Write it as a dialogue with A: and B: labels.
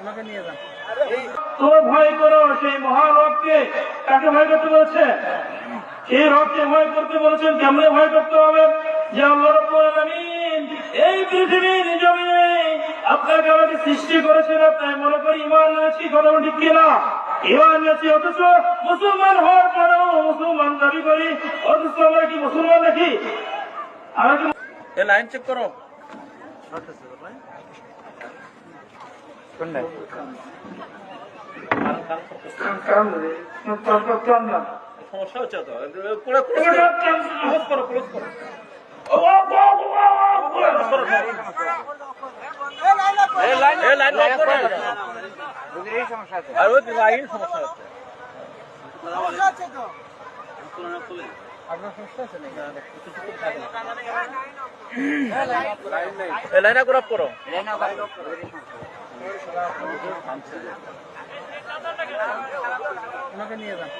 A: ওনাকে নিয়ে যান।
B: তোমরা ভয় করো সেই মহারবকে কাকে ভয় করতে বলছে? সেই রবকে ভয় করতে বলেছেন কেমনে ভয় করতে হবে? যে আল্লাহ এই পৃথিবীর জমিনে আপনাকে আমাকে সৃষ্টি করেছেন আপনার মনে করি ইমান এনেছি কথা ঠিক কিনা? ইমান এনেছি অথচ মুসলমান হওয়ার পরেও মুসলমান দাবি করি অথচ আমরা কি মুসলমান নাকি?
A: লাইন চেক করো। সমস্যা হচ্ছে তো। পুরো ক্লোজ করো ক্লোজ করো। লাইন লক করো আর ওই লাইন সমস্যা হচ্ছে আপনার সমস্যা আছে নাকি লাইন আগুন অফ করো ওনাকে নিয়ে যান।